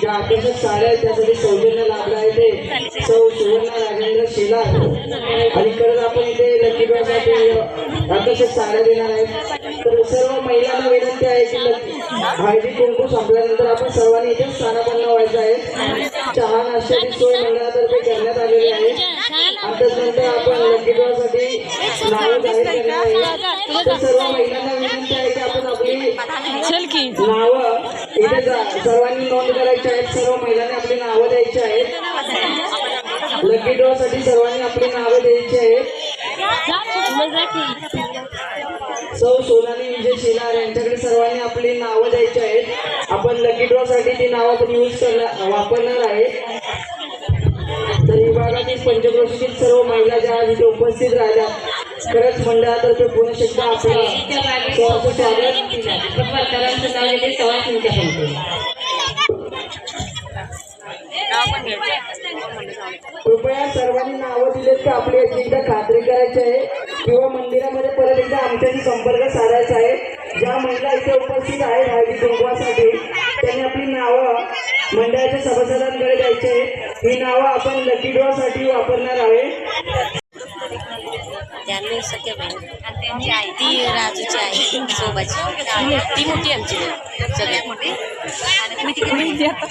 ज्या आकर्षक साड्या आहेत त्यासाठी सौजन्य लाभला आहे ते. सौ सुवर्ण राजेंद्र शेलार. आणि खरंच आपण इथे लकी ड्रॉ साठी आकर्षक साड्या देणार आहेत. तर सर्व महिलांना विनंती आहे की हळदी कुंकू संपल्यानंतर आपण सर्वांनी इथे स्थानापन्न व्हायचं आहे. चहा नाश्त्याची सोय मंडळातर्फे करण्यात आलेली आहे. आताच नंतर आपण लकी ड्रॉ साठी नावं जाहीर करणार आहे. तर सर्व महिलांना विनंती आहे की आपण आपली नावं इथे सर्वांनी नोंद करायची आहेत सर्व महिलांनी आपली नावं द्यायची आहेत. लकी ड्रॉ साठी सर्वांनी आपली नावं द्यायची आहेत. सौ सोनाली विजय शेलार यांच्याकडे सर्वांनी आपली नावं द्यायची आहेत. आपण लकी ड्रॉ साठी ती नावं आपण यूज करणार वापरणार आहे तर विभागातील पंचक्रोशीतील सर्व महिला ज्या इथे उपस्थित राहिल्या. खरंच मंडळातर्फे सहर्ष स्वागत कृपया सर्वांनी नावं दिलेत की? आपली याची एकदा खात्री करायची आहे. किंवा मंदिरामध्ये परत एकदा आमच्याशी संपर्क साधायचा आहे. ज्या महिला इथे उपस्थित आहेत हळदी कुंकवासाठी त्यांनी आपली नावं मंडळाच्या सभासदांकडे द्यायची आहेत ही नावं आपण लकी ड्रॉ साठी वापरणार आहे. त्यांनी सख्या बहीण ती राजूची आई शोभाची. ती मोठी आमची बहीण सगळ्यात मोठी.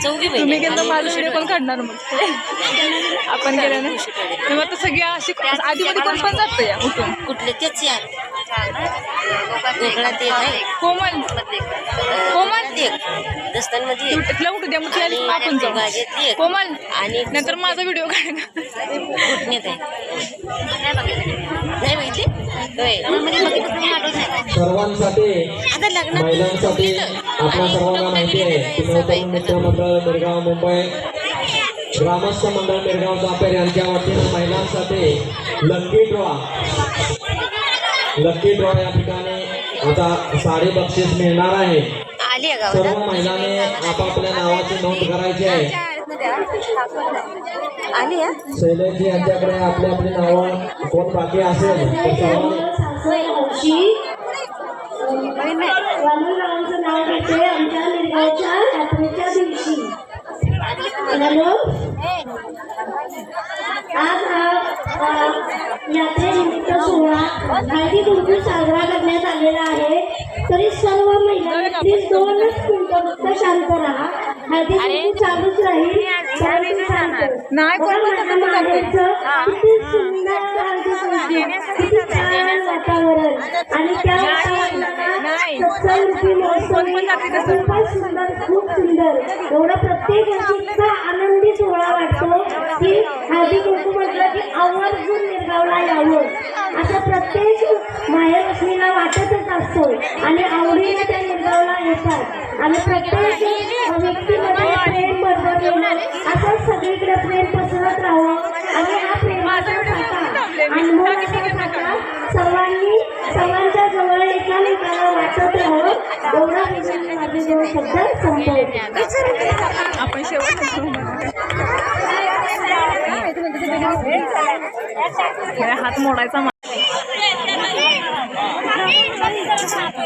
चौघी बहीण. तुम्ही गेलं माझा व्हिडिओ पण काढणार मग? आपण गेलं ना? मग आता सगळी अशी आधी मध्ये कोण पण जातं या उठून. कुठले तेच यार. कोकणात एक. आहे कोमल. कोमल. तिला उठू द्या आणि आपण जाऊ कोमल. आणि नंतर माझा व्हिडिओ काढ आहे. नाही माहिती? होय. म्हणजे आठवत नाही? सर्वांसाठी आता महिलांसाठी आपल्या सर्वांना माहिती आहे की नवतरुण मित्र मंडळ मुंबई. ग्रामस्थ मंडळ मिरगाव चापेर यांच्या वतीनं महिलांसाठी लकी ड्रॉ लकी ड्रॉ या ठिकाणी आता साडी बक्षीस मिळणार आहे. सर्व महिलांनी आपापल्या नावाची नोंद करायची आहे. आली आहे शैलेशजी यांच्याकडे आपली आपली नावं कोण बाकी असेल तर सर्वांनी नावाचं नाव घेते आमच्या निर्गावच्या यात्रेच्या दिवशी. हॅलो? आज हा अ, यात्रेनिमित्त सोहळा हळदी कुंकू साजरा करण्यात आलेला आहे. तरी सर्व महिलांनी प्लीज दोनच मिनिटं फक्त शांत राहा. शांत. नाही, कोण आणि त्या सुंदर खूप सुंदर. एवढा प्रत्येक इतका आनंदी सोहळा वाटतो की हळदी कुंकू म्हटलं की आवर्जून निर्गावला यावं. असं प्रत्येक असतं आणि आवडीने त्या निर्गावला येतात. आणि प्रत्येक व्यक्तीमध्ये प्रेम बरोबर असंच सगळीकडे प्रेम पसरत राहावं. आणि हा प्रेमाचा अनुभवाचा सर्वांनी सर्वांच्या जवळ एकामेकाला वाटत राहावं. एवढा विषय माझे दोन शब्द संपवते आपण शेवट हात मोडायचा मा-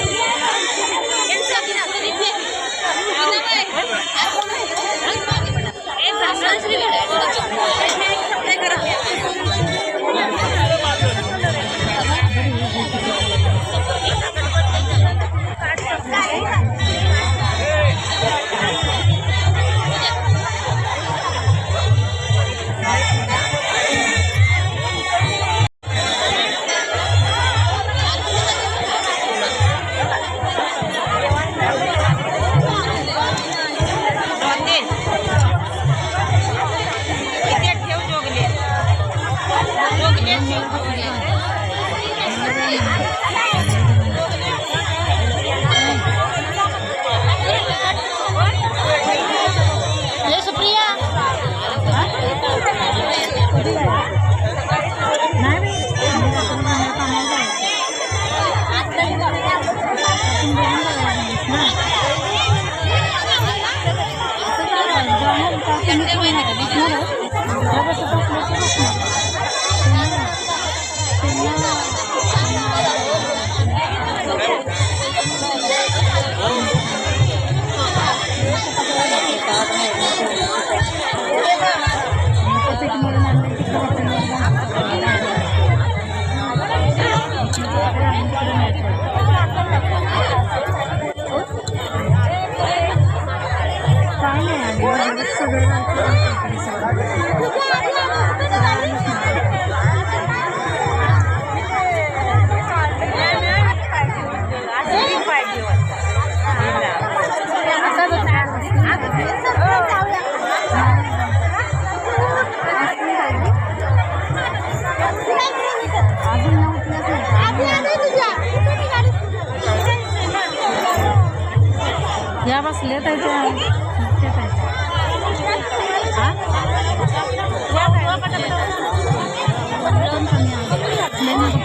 फोटो या बसल्या त्याच्या करावे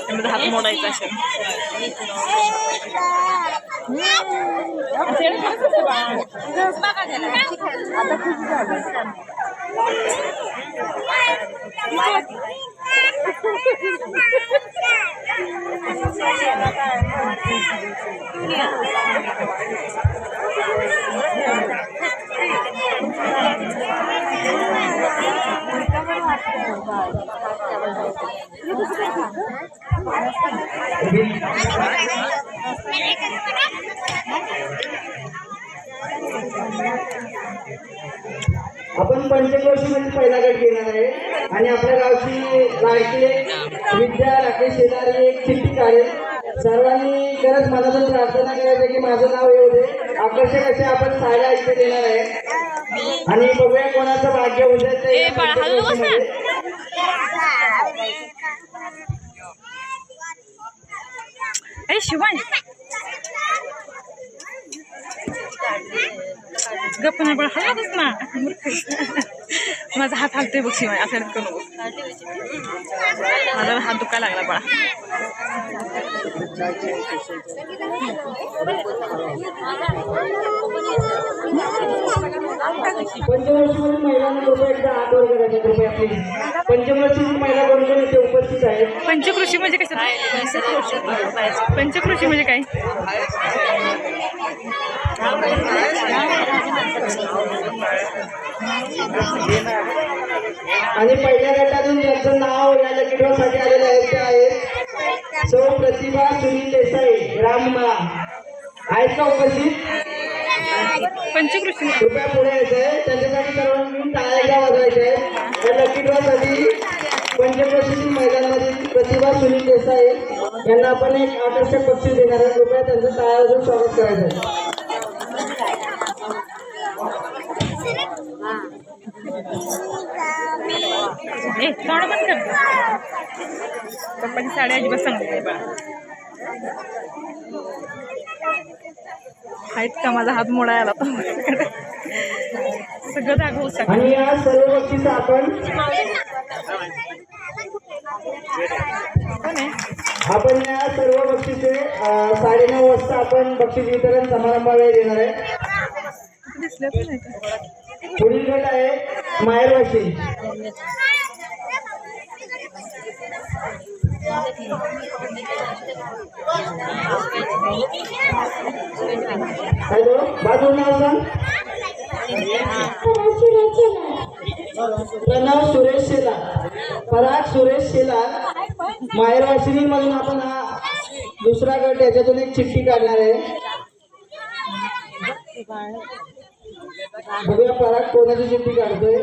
त्यामध्ये हात मोडायचा असेल आपण पंचक्रोशीमध्ये पहिला गट घेणार आहे. आणि आपल्या गावची लाडकी विद्या राकेश शेजारी एक चिठ्ठी काढेल. सर्वांनी खरंच मनातून प्रार्थना करायची की माझं नाव येऊ दे. आकर्षक असे आपण साड्या इथे देणार आहे. आणि बघूया कोणाचं भाग्य होऊ दे ते ए, बाळा, हलू नकोस ना. अरे शिवानी गप्प नाही बळा हलतच ना. माझा हात हलतोय बघ शिवाय असं करू नको. माझा हात दुखा लागला बळा. पंचवर्षीमधील महिलांना कृपया एकदा हात वर करायचा कृपया प्लीज पंचवर्षीतील महिला कोण कोण इथे उपस्थित आहेत. पंचकृषी म्हणजे कसं पंचकृषी म्हणजे काय? आणि पहिल्या गटातून ज्यांचं नाव या लकीड्रॉसाठी आलेलं आहे ते आहेत सौ प्रतिभा सुनील देसाई राममा आहेत का उपस्थित? पंचकृषी कृपया पुढे यायचंय. त्यांच्यासाठी सर्वांनी टाळ्या वाजवायच्या आहेत. या लकी ड्रॉसाठी पंचक्रोशीतील मैदानामधील प्रतिभा सुनील देसाई यांना आपण एक आकर्षक बक्षीस देणार आहे कृपया त्यांचं टाळ्या वाजवून स्वागत करायचं आहे. तोंड कर. पप्पाची साडी अजिबात नाही आहेत का? माझा हात मोडायला. सगळं दाखवू शकतो आणि या सर्व बक्षीस आपण या सर्व बक्षिसे साडेनऊ वाजता आपण बक्षीस वितरण समारंभावेळी देणार आहे. दिसलं पण नाही का? पुढील गट आहे मायरवाशी हॅलो बाजू नाव सांग. प्रणव सुरेश शेलार. पराग सुरेश शेलार. मायरवाशिनी मधून आपण हा दुसरा गट याच्यातून एक चिठ्ठी काढणार आहे. बघूया पराग कोणाची चिठ्ठी काढतोय?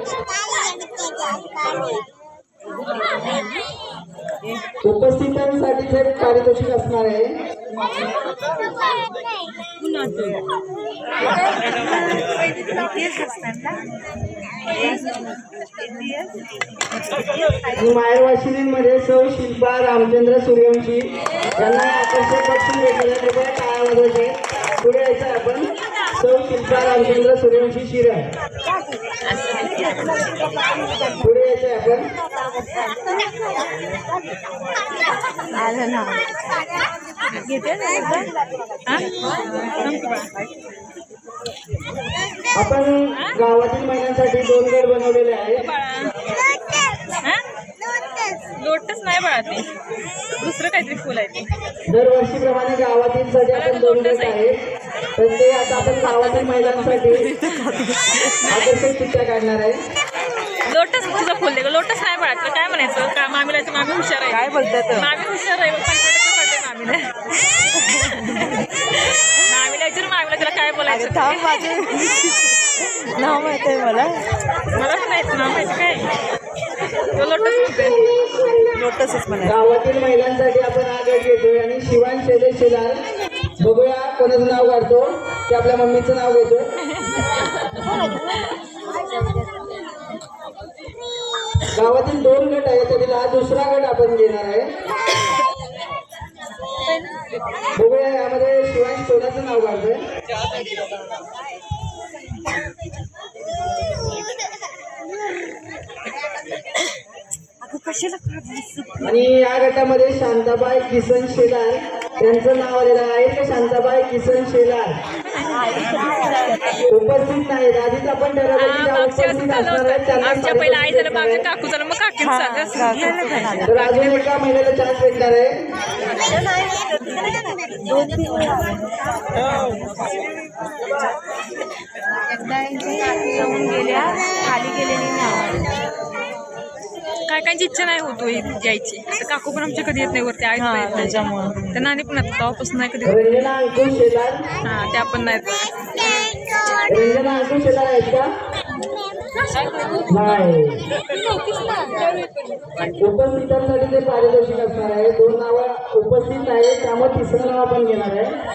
उपस्थितांसाठी एक पारितोषिक असणार आहे. आणि माहेरवाशिनीमध्ये सौ शिल्पा रामचंद्र सूर्यवंशी यांना आकर्षक बक्षीस वेगवेगळ्या कृपया टाळ्या वाजवायचे पुढे रामचंद्र सूर्यवंशी पुढे आपण आलं ना घेते. आपण गावातील महिलांसाठी दोन गट बनवलेले आहेत हा? लोटस नाही बाळा ते दुसरं काहीतरी फुल आहे ते दरवर्षीप्रमाणे गावातील आपण दोन गट आहेत तर ते आता आपण गावातील महिलांसाठी आकर्षक चिठ्ठ्या काढणार आहे. लोटस तुझं फुल लोटस नाही बाळा तुला काय म्हणायचं? का मामीला तर मामी हुशार आहे. काय बोलतात मामी हुशार आहे मामीला. मामीला विचार मामीला तिला काय बोलायचं? थांब माझे. नाव माहीत आहे मला. मला माहिती नाव माहिती काय? तो लोटस म्हणते लोटसच म्हणा गावातील महिलांसाठी आपण हा गट घेतोय आणि शिवान शैलेश शेलार बघूया कोणाचं नाव काढतो. की आपल्या मम्मीचं नाव घेतो. गावातील दोन गट आहेत त्यातील हा दुसरा गट आपण घेणार आहे. बघूया यामध्ये शिवान शोधाचं नाव काढतोय? आणि या गटामध्ये शांताबाई किसन शेलार त्यांचं नाव आलेलं आहे ते शांताबाई किसन शेलार. उपस्थित नाहीत आधीच आपण आमच्या पहिला आई झालं पारितोषिक मागच्या काकू झालं मग काकीच झालं असं. तर अजून एका महिलेला चान्स भेटणार आहे. काय कायची इच्छा नाही होतो यायची. आता काकू पण आमच्या कधी येत नाही वरती नाही. त्याच्यामुळं. त्यांना आणि पण आता तेव्हापासून नाही कधी हा त्या पण नाही उपस्थितांसाठी ते पारितोषिक असणार आहे. दोन नावं उपस्थित आहेत त्यामुळे तिसरं नाव आपण घेणार आहे.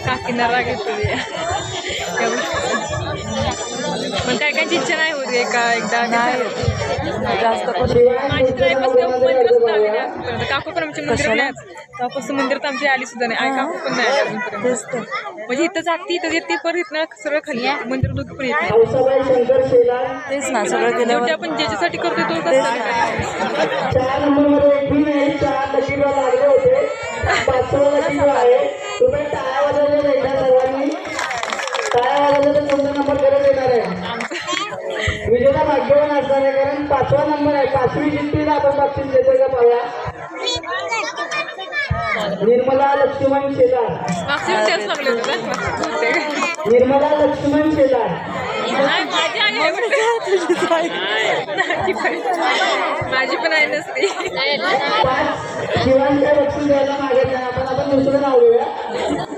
काकींना राग येतो पण काय कायची इच्छा नाही होत एका एकदा जास्त माझी तर आईपासून काकू पण आमच्या मंदिरात नाही तेव्हापासून मंदिरात आमची आली सुद्धा नाही. आई काकू पण नाही आली अजूनपर्यंत. तेच तर. म्हणजे इथं जाती इथं येते परत इथनं सरळ खाली मंदिर दोघी पण येत नाही. तेच ना सगळं शेवटी केल्यावर आपण ज्याच्यासाठी करतो तो कसं तुमचा नंबर करत येणार आहे. विजेता भाग्यवान असणार आहे कारण पाचवा नंबर आहे. पाचवी जिंकलीला आपण बक्षीस देतोय का पाहूया? निर्मला लक्ष्मण शेलार? निर्मला लक्ष्मण शेलार. माझी आहे. पण आई नसते. शिवांच्या बक्षीस द्यायला मागत नाही. आपण आपण दुसरं नाव घेऊया.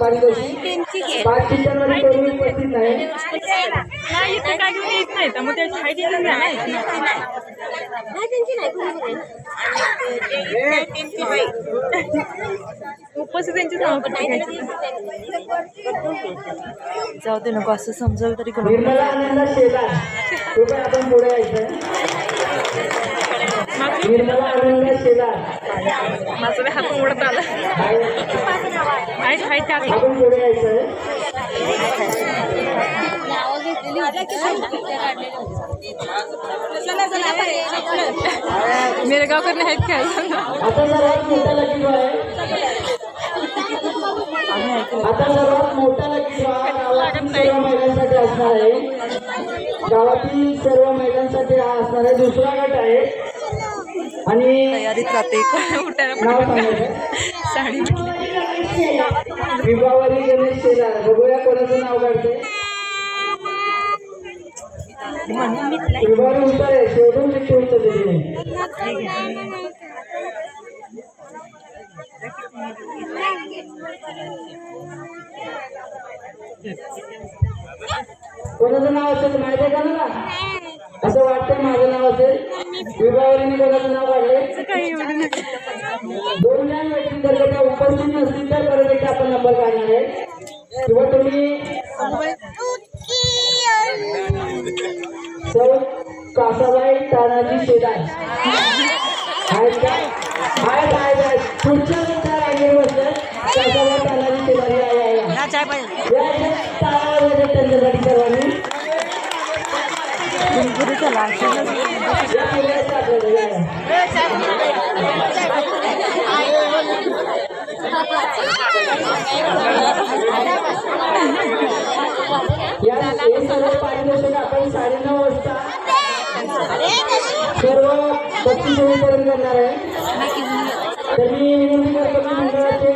पट्टी घ्यायची जाऊ दे नको असं समजलं तरी कोणी आपण पुढे यायचं मागची निर्मला आनंद शेलार माझं हात मोडत आलं हाईट हाईट टाकली आपण पुढे आहेत काय आता सर्वात आता असणार आहे गावातील सर्व महिलांसाठी हा असणार आहे दुसरा गट आहे आणि तयारीत राहते. साडी विभावरी गणेश शेलार बघूया कोणाचं नाव काढते. विभावरी शोधून कोणाचं नाव असेल माहिती आहे का मला? असं वाटतंय माझं नाव असेल विभावरीने कोणाचं नाव काढले दोन जण व्यक्ती जर का त्या उपस्थित नसतील तर परत एकदा आपण नंबर काढणार आहे. किंवा तुम्ही सौ कासाबाई तानाजी शेदार आहेत का? आहेत आहेत आहेत. पुढच्या कासाबाई तानाजी शेदार या वाजवतात त्यांच्यासाठी सर्वांनी कुणकुरी चला असेलच. या पुढे आपल्याला या या या हे पुढे चला. आपण साडेनऊ वाजता सर्व बक्षीस करणार आहे. तर मी विनंती करतो की मंडळाचे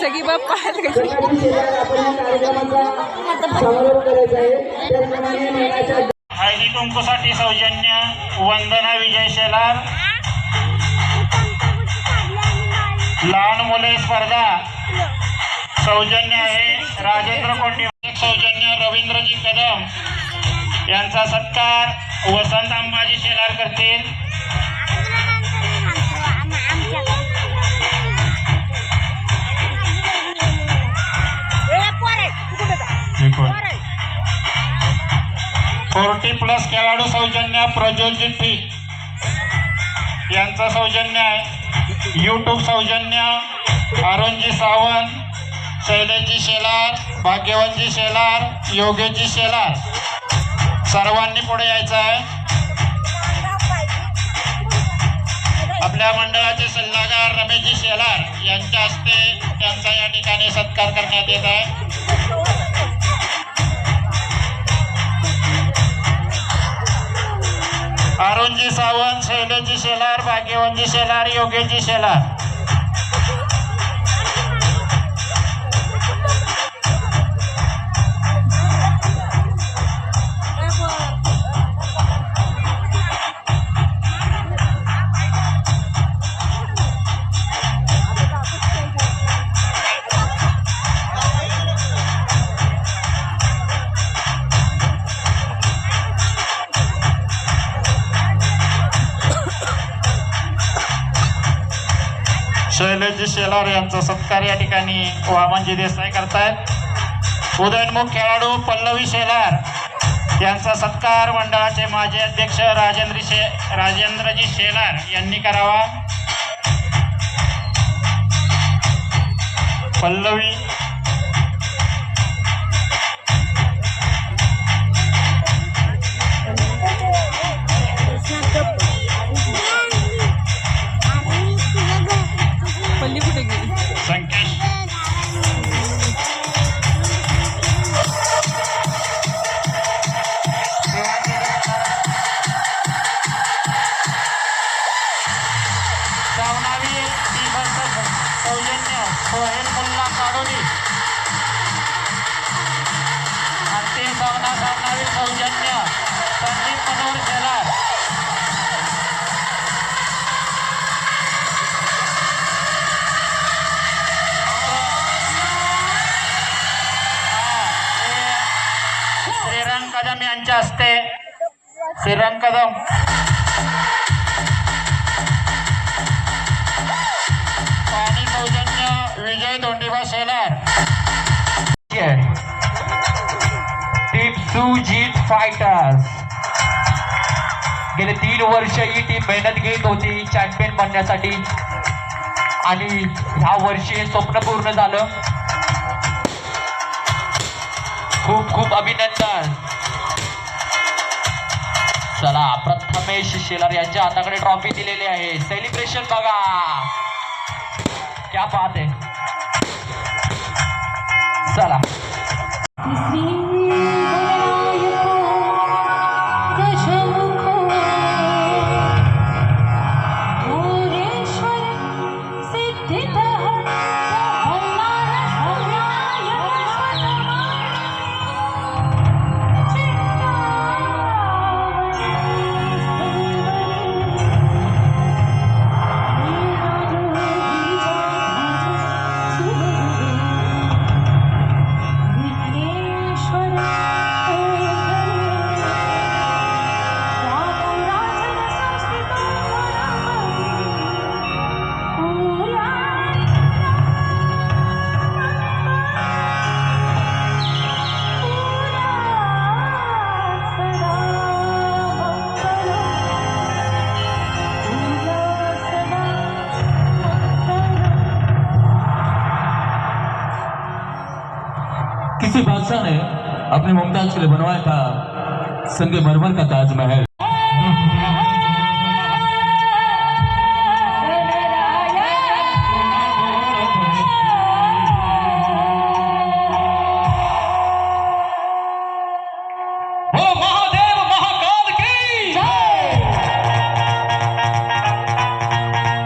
सगळी बाप हळदी कुंकूसाठी सौजन्य वंदना विजय शेलार लहान मुले स्पर्धा. सौजन्य आहे राजेंद्र कोंडी. सौजन्य रवींद्रजी कदम. यांचा सत्कार वसंत अंबाजी शेलार करतील. फोर्टी प्लस खेळाडू सौजन्य प्रज्वलजीत पी यांचं सौजन्य आहे. यूट्यूब सौजन्य अरुणजी सावंत शैलेजी शेलार भाग्यवंतजी शेलार योगेशजी शेलार. सर्वांनी पुढे यायचं आहे. आपल्या मंडळाचे सल्लागार रमेशजी शेलार यांच्या हस्ते त्यांचा या ठिकाणी सत्कार करण्यात येत आहे. अरुणजी सावंत शैलेजी शेलार भाग्यवंतजी शेलार योगेशजी शेलार. शेलार यांचा सत्कार या ठिकाणी वामनजी देसाई करतायत. उदयनमुख खेळाडू पल्लवी शेलार यांचा सत्कार मंडळाचे माजी अध्यक्ष राजेंद्र शे राजेंद्रजी शेलार यांनी करावा. पल्लवी गेले तीन वर्ष ही टीम मेहनत घेत होती चॅम्पियन बनण्यासाठी. आणि ह्या वर्षी हे स्वप्न पूर्ण झालं. खूप खूप अभिनंदन. चला प्रथमेश शेलार यांच्या हाताकडे ट्रॉफी दिलेली आहे. सेलिब्रेशन बघा. क्या बात आहे. चला. अपने मुमताज के लिए बनवाया था संगे मरमर का ताजमहल।